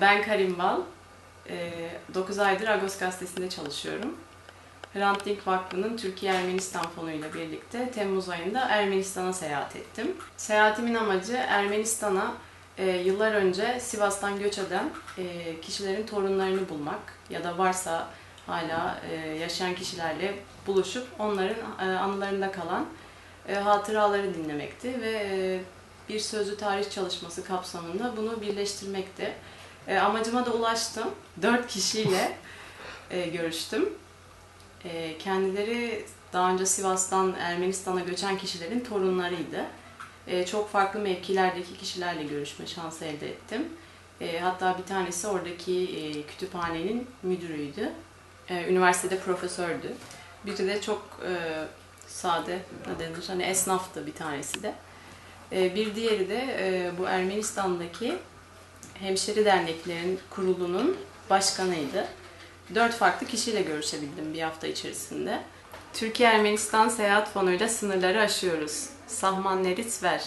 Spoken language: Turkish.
Ben Karim Bal. Ee, 9 aydır Agos gazetesinde çalışıyorum. Hrant Dink Vakfı'nın Türkiye Ermenistan Fonu ile birlikte Temmuz ayında Ermenistan'a seyahat ettim. Seyahatimin amacı Ermenistan'a e, yıllar önce Sivas'tan göç eden e, kişilerin torunlarını bulmak ya da varsa hala e, yaşayan kişilerle buluşup onların anılarında kalan e, hatıraları dinlemekti ve e, bir sözlü tarih çalışması kapsamında bunu birleştirmekti. E, amacıma da ulaştım. Dört kişiyle e, görüştüm. E, kendileri daha önce Sivas'tan Ermenistan'a göçen kişilerin torunlarıydı. E, çok farklı mevkilerdeki kişilerle görüşme şansı elde ettim. E, hatta bir tanesi oradaki e, kütüphanenin müdürüydü. E, üniversitede profesördü. Biri de çok e, sade, ne denir, hani esnaftı bir tanesi de. E, bir diğeri de e, bu Ermenistan'daki Hemşeri Derneklerin Kurulu'nun başkanıydı. Dört farklı kişiyle görüşebildim bir hafta içerisinde. Türkiye-Ermenistan Seyahat Fonu'yla sınırları aşıyoruz. Sahman Nerit ver.